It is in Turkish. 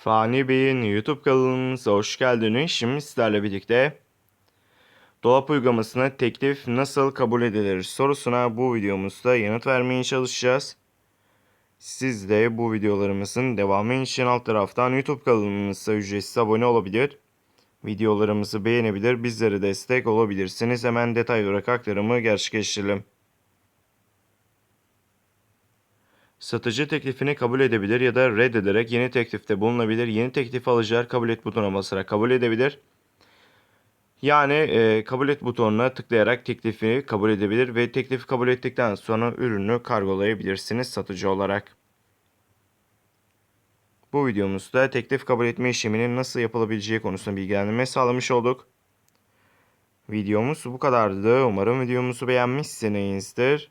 Fani Bey'in YouTube kanalımıza hoş geldiniz. Şimdi sizlerle birlikte dolap uygulamasına teklif nasıl kabul edilir sorusuna bu videomuzda yanıt vermeye çalışacağız. Siz de bu videolarımızın devamı için alt taraftan YouTube kanalımıza ücretsiz abone olabilir. Videolarımızı beğenebilir, bizlere destek olabilirsiniz. Hemen detay olarak aktarımı gerçekleştirelim. Satıcı teklifini kabul edebilir ya da reddederek yeni teklifte bulunabilir. Yeni teklif alıcılar kabul et butonuna basarak kabul edebilir. Yani e, kabul et butonuna tıklayarak teklifi kabul edebilir ve teklifi kabul ettikten sonra ürünü kargolayabilirsiniz satıcı olarak. Bu videomuzda teklif kabul etme işleminin nasıl yapılabileceği konusunda bilgilendirme sağlamış olduk. Videomuz bu kadardı. Umarım videomuzu beğenmişsinizdir.